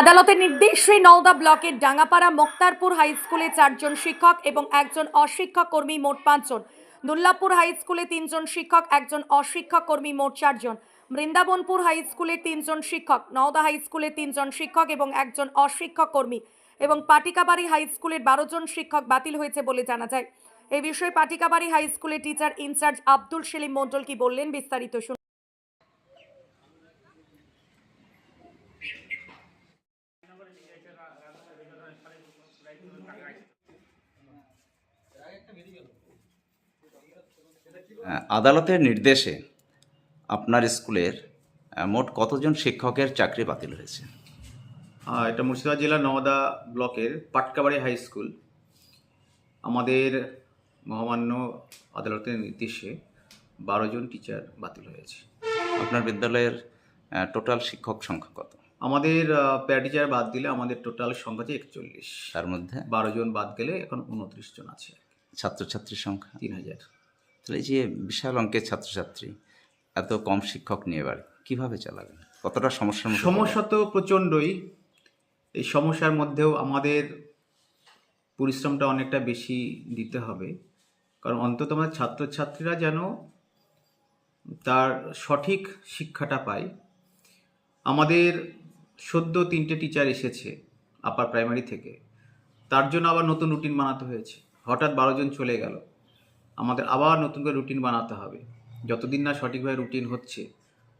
আদালতের নির্দেশে নওদা ব্লকের ডাঙ্গাপাড়া মোক্তারপুর হাই স্কুলে চারজন শিক্ষক এবং একজন অশিক্ষক কর্মী মোট পাঁচজন। দুর্লাভপুর হাই স্কুলে তিনজন শিক্ষক, একজন অশিক্ষক কর্মী মোট চারজন। বৃন্দাবনপুর হাই স্কুলের তিনজন শিক্ষক, নওদা হাই স্কুলের তিনজন শিক্ষক এবং একজন অশিক্ষক কর্মী এবং পাটিকাবাড়ি হাই স্কুলের বারো জন শিক্ষক বাতিল হয়েছে বলে জানা যায়। এ বিষয়ে পাটিকাবাড়ি হাই স্কুলের teacher in charge Abdul Selim Mondal কি বললেন বিস্তারিত শুনুন। আদালতের নির্দেশে আপনার স্কুলের মোট কতজন শিক্ষকের চাকরি বাতিল হয়েছে? এটা মুর্শিদাবাদ জেলার নওদা ব্লকের পাটকাবাড়ি হাই স্কুল। আমাদের মহামান্য আদালতের নির্দেশে বারো জন টিচার বাতিল হয়েছে। আপনার বিদ্যালয়ের টোটাল শিক্ষক সংখ্যা কত? আমাদের প্যারা টিচার বাদ দিলে আমাদের টোটাল সংখ্যা হচ্ছে একচল্লিশ। তার মধ্যে? বারো জন বাদ গেলে এখন উনত্রিশ জন আছে। ছাত্রছাত্রীর সংখ্যা? তিন হাজার। তাহলে যে বিশাল অঙ্কের ছাত্রছাত্রী, এত কম শিক্ষক নিয়ে বাড়ি কীভাবে চালাবেন? কতটা সমস্যার সমস্যা তো প্রচণ্ডই। এই সমস্যার মধ্যেও আমাদের পরিশ্রমটা অনেকটা বেশি দিতে হবে। কারণ অন্তত আমাদের ছাত্রছাত্রীরা যেন তার সঠিক শিক্ষাটা পায়। আমাদের সদ্য তিনটে টিচার এসেছে আপার প্রাইমারি থেকে। তার জন্য আবার নতুন রুটিন বানাতে হয়েছে। হঠাৎ বারো জন চলে গেল। আমাদের আবার নতুন করে রুটিন বানাতে হবে। যতদিন না সঠিকভাবে রুটিন হচ্ছে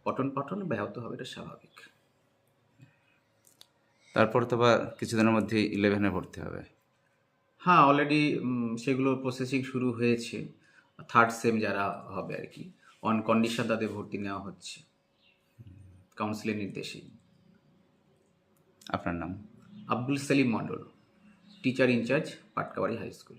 পঠন পাঠন ব্যাহত হবে এটা স্বাভাবিক। তারপর তো বা কিছুদিনের মধ্যে ইলেভেনে ভর্তি হবে। হ্যাঁ অলরেডি সেগুলো প্রসেসিং শুরু হয়েছে। থার্ড সেম যারা হবে আর কি অন কন্ডিশন তাদের ভর্তি নেওয়া হচ্ছে। কাউন্সিলের নির্দেশেই আপনার নাম? Abdul Selim Mondal teacher in charge Patkabari high school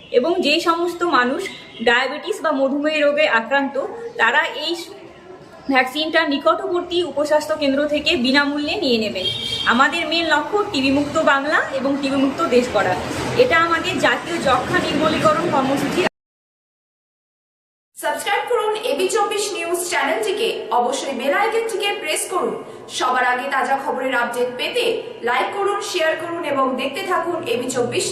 এবং যেই সমস্ত মানুষ ডায়াবেটিস বা মধুমেহ রোগে আক্রান্ত, তারা এই ভ্যাকসিনটা নিকটবর্তী উপস্বাস্থ্য কেন্দ্র থেকে বিনামূল্যে নিয়ে নেবেন আমাদের মেন লক্ষ্য টিবি মুক্ত বাংলা এবং টিবি মুক্ত দেশ করা এটা আমাদের জাতীয় যক্ষ্মা নির্মূলীকরণ কর্মসূচি। সাবস্ক্রাইব করুন এবি চব্বিশ নিউজ চ্যানেলটিকে। অবশ্যই বেল আইকনটিকে প্রেস করুন। সবার আগে তাজা খবরের আপডেট পেতে লাইক করুন শেয়ার করুন এবং দেখতে থাকুন এবি চব্বিশ